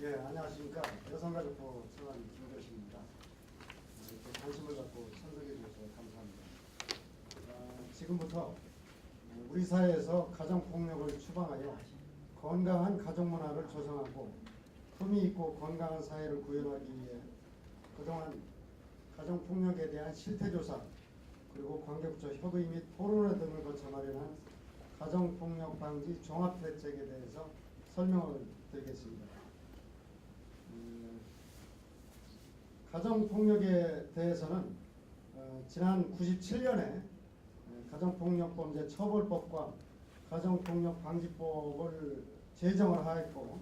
예, 안녕하십니까. 여성가족부 청원 김교식입니다. 이렇게 관심을 갖고 참석해 주셔서 감사합니다. 어, 지금부터 우리 사회에서 가정폭력을 추방하여 건강한 가족문화를 조성하고 품위 있고 건강한 사회를 구현하기 위해 그동안 가정폭력에 대한 실태조사 그리고 관계부처 협의 및 토론회 등을 거쳐 마련한 가정폭력 방지 종합대책에 대해서 설명을 드리겠습니다. 음, 가정폭력에 대해서는 어, 지난 97년에 가정폭력범죄 처벌법과 가정폭력방지법을 제정을 하였고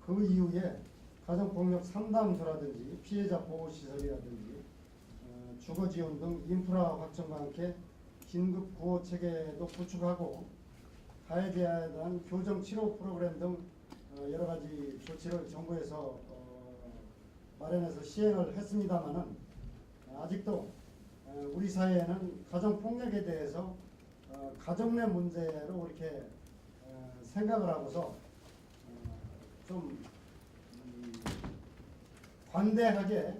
그 이후에 가정폭력 상담소라든지 피해자 보호시설이라든지 어, 주거지원 등 인프라 확충과 함께 긴급 구호 체계도 구축하고 가해자에 대한 교정 치료 프로그램 등 어, 여러 가지 조치를 정부에서 어, 마련해서 시행을 했습니다마는 아직도 어, 우리 사회에는 가정 폭력에 대해서 어, 가정 내 문제로 이렇게 어, 생각을 하고서 어, 좀 음, 관대하게 에,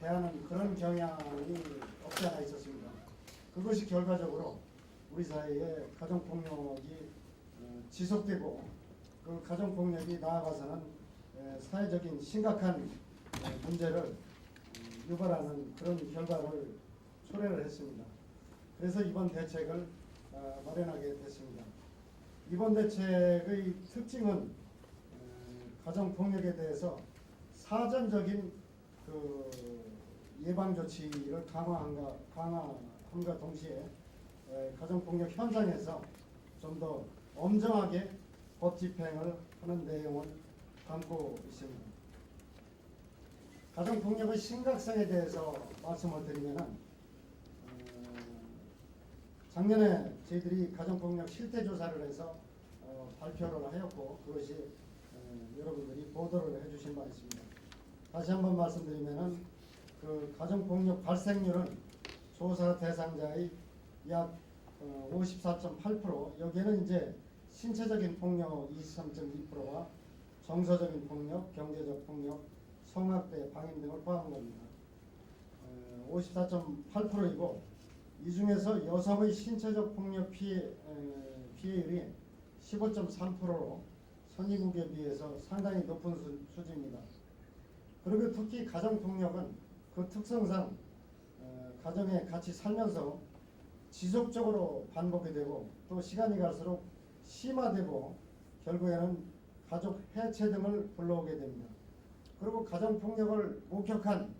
대하는 그런 경향이 없지 않아 있었습니다. 그것이 결과적으로 우리 사회에 가정 폭력이 어, 지속되고 그 가정 폭력이 나아가서는 에, 사회적인 심각한 에, 문제를 음, 유발하는 그런 결과를 초래를 했습니다. 그래서 이번 대책을 어, 마련하게 됐습니다. 이번 대책의 특징은 에, 가정 폭력에 대해서 사전적인 그 예방 조치를 강화한가 강화함과 동시에 에, 가정 폭력 현장에서 좀 더 엄정하게 법 집행을 하는 내용을 담고 있습니다. 가정 폭력의 심각성에 대해서 말씀을 드리면은 어, 작년에 저희들이 가정 폭력 실태 조사를 해서 어, 발표를 하였고 그것이 어, 여러분들이 보도를 해주신 바 있습니다. 다시 한번 말씀드리면은 그 가정 폭력 발생률은 조사 대상자의 약 어, 54.8% 여기에는 이제 신체적인 폭력 23.2%와 정서적인 폭력, 경제적 폭력, 성학대, 방임 등을 포함한 겁니다. 어, 54.8%이고 이 중에서 여성의 신체적 폭력 피해, 에, 피해율이 15.3%로 선진국에 비해서 상당히 높은 수, 수준입니다. 그리고 특히 가정폭력은 그 특성상 어, 가정에 같이 살면서 지속적으로 반복이 되고 또 시간이 갈수록 심화되고 결국에는 가족 해체 등을 불러오게 됩니다. 그리고 가정폭력을 목격한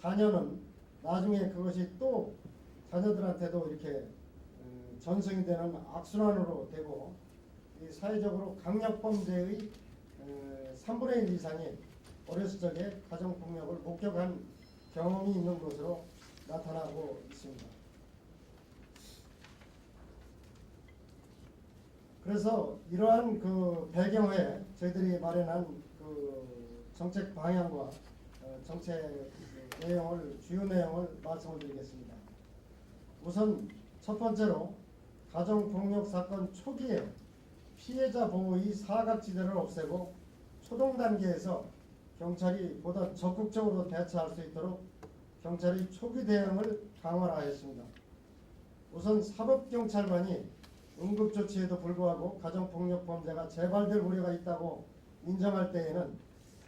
자녀는 나중에 그것이 또 자녀들한테도 이렇게 어, 전승이 되는 악순환으로 되고 이 사회적으로 강력범죄의 어, 3분의 1 이상이 어렸을 적에 가정폭력을 목격한 경험이 있는 것으로 나타나고 있습니다. 그래서 이러한 그 배경에 저희들이 마련한 그 정책 방향과 어, 정책 내용을 주요 내용을 말씀을 드리겠습니다. 우선 첫 번째로 가정 폭력 사건 초기에 피해자 보호의 사각지대를 없애고 초동 단계에서 경찰이 보다 적극적으로 대처할 수 있도록 경찰의 초기 대응을 강화하였습니다. 우선 사법경찰관이 응급조치에도 불구하고 가정폭력 범죄가 재발될 우려가 있다고 인정할 때에는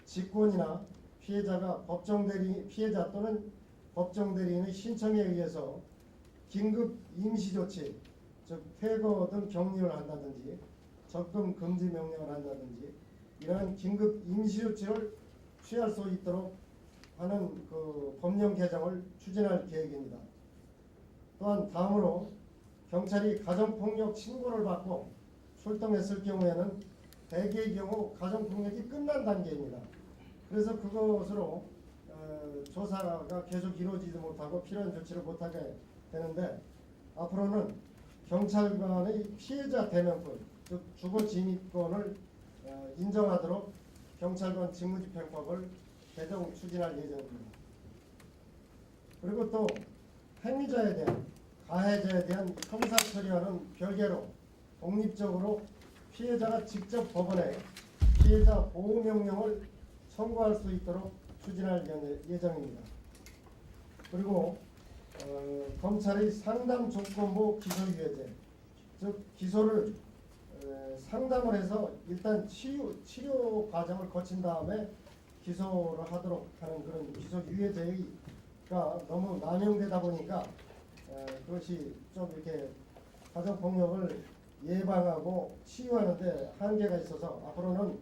직권이나 피해자가 법정 대리 피해자 또는 법정 대리인의 신청에 의해서 긴급 임시 조치, 즉 퇴거 등 격리를 한다든지 접근 금지 명령을 한다든지 이러한 긴급 임시 조치를 취할 수 있도록 하는 그 법령 개정을 추진할 계획입니다. 또한 다음으로 경찰이 가정폭력 신고를 받고 출동했을 경우에는 대개의 경우 가정폭력이 끝난 단계입니다. 그래서 그것으로 어, 조사가 계속 이루어지지 못하고 필요한 조치를 못하게 되는데 앞으로는 경찰관의 피해자 대면권, 즉 주거 진입권을 어, 인정하도록 경찰관 직무집행법을 개정 추진할 예정입니다. 그리고 또 행위자에 대한 가해자에 대한 형사 처리와는 별개로 독립적으로 피해자가 직접 법원에 피해자 보호 명령을 청구할 수 있도록 추진할 예- 예정입니다. 그리고 어, 검찰의 상담 조건부 기소유예제, 즉 기소를 에, 상담을 해서 일단 치료, 치료 과정을 거친 다음에 기소를 하도록 하는 그런 기소유예제가 너무 남용되다 보니까 에, 그것이 좀 이렇게 가정 폭력을 예방하고 치유하는데 한계가 있어서 앞으로는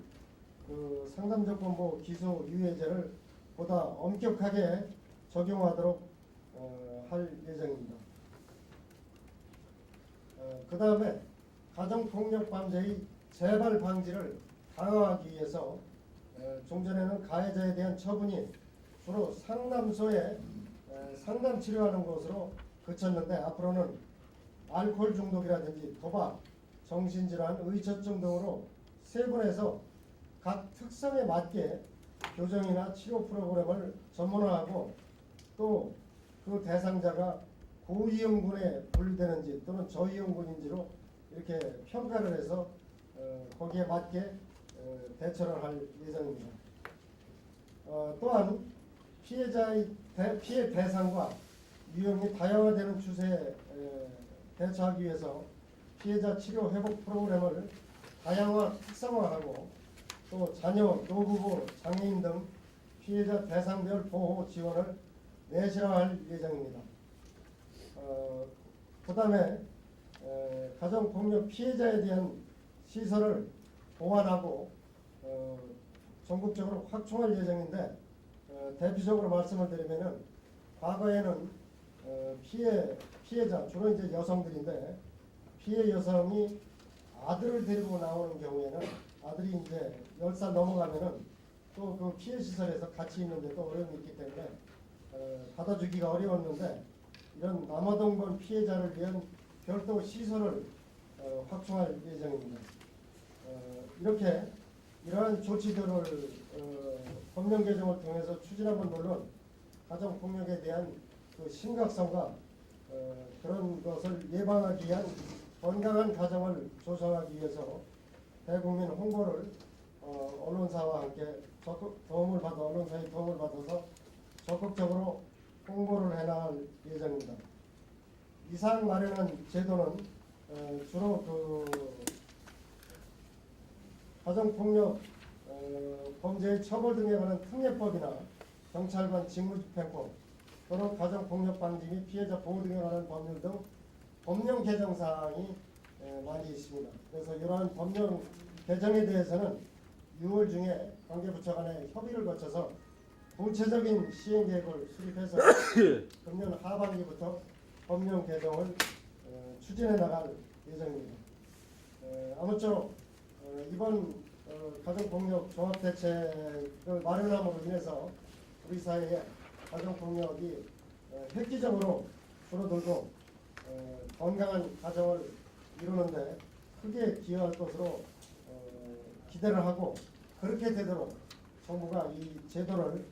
그 상담조건부 기소 유예제를 보다 엄격하게 적용하도록 어, 할 예정입니다. 어, 그 다음에 가정폭력 범죄의 재발 방지를 강화하기 위해서 어, 종전에는 가해자에 대한 처분이 주로 상담소에 에, 상담 치료하는 곳으로 그쳤는데 앞으로는 알코올 중독이라든지 도박, 정신질환, 의처증 등으로 세분해서 각 특성에 맞게 교정이나 치료 프로그램을 전문화하고 또 그 대상자가 고위험군에 분류되는지 또는 저위험군인지로 이렇게 평가를 해서 어, 거기에 맞게 어, 대처를 할 예정입니다. 어, 또한 피해자의 대, 피해 대상과 유형이 다양화되는 추세에 에, 대처하기 위해서 피해자 치료 회복 프로그램을 다양화 특성화하고 또 자녀, 노부부, 장애인 등 피해자 대상별 보호 지원을 내실화할 예정입니다. 어, 그 다음에 에, 가정폭력 피해자에 대한 시설을 보완하고 어, 전국적으로 확충할 예정인데 어, 대표적으로 말씀을 드리면은 과거에는 어, 피해 피해자 주로 이제 여성들인데 피해 여성이 아들을 데리고 나오는 경우에는 아들이 이제 10살 넘어가면은 또 그 피해 시설에서 같이 있는데 또 어려움이 있기 때문에 어, 받아주기가 어려웠는데 이런 남아동본 피해자를 위한 별도 시설을 어, 확충할 예정입니다. 어, 이렇게 이러한 조치들을 어, 법령 개정을 통해서 추진하면 물론 가정 폭력에 대한 그 심각성과 어, 그런 것을 예방하기 위한 건강한 가정을 조성하기 위해서 대국민 홍보를 어, 언론사와 함께 적극 도움을 받아 언론사의 도움을 받아서 적극적으로 홍보를 해나갈 예정입니다. 이상 마련한 제도는 어, 주로 그 가정폭력 어, 범죄의 처벌 등에 관한 특례법이나 경찰관 직무집행법 또는 가정 폭력 방지 및 피해자 보호 등에 관한 법률 등 법령 개정 사항이 에, 많이 있습니다. 그래서 이러한 법령 개정에 대해서는 6월 중에 관계부처 간에 협의를 거쳐서 구체적인 시행 계획을 수립해서 금년 하반기부터 법령 개정을 어, 추진해 나갈 예정입니다. 에, 아무쪼록 어, 이번 어, 가정폭력 종합대책을 마련함으로 인해서 우리 사회에 가정 폭력이 어, 획기적으로 줄어들고 어, 건강한 가정을 이루는데 크게 기여할 것으로 어, 기대를 하고 그렇게 되도록 정부가 이 제도를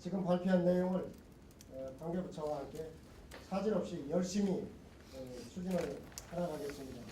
지금 발표한 내용을 어, 관계부처와 함께 사질 없이 열심히 어, 추진을 해나가겠습니다.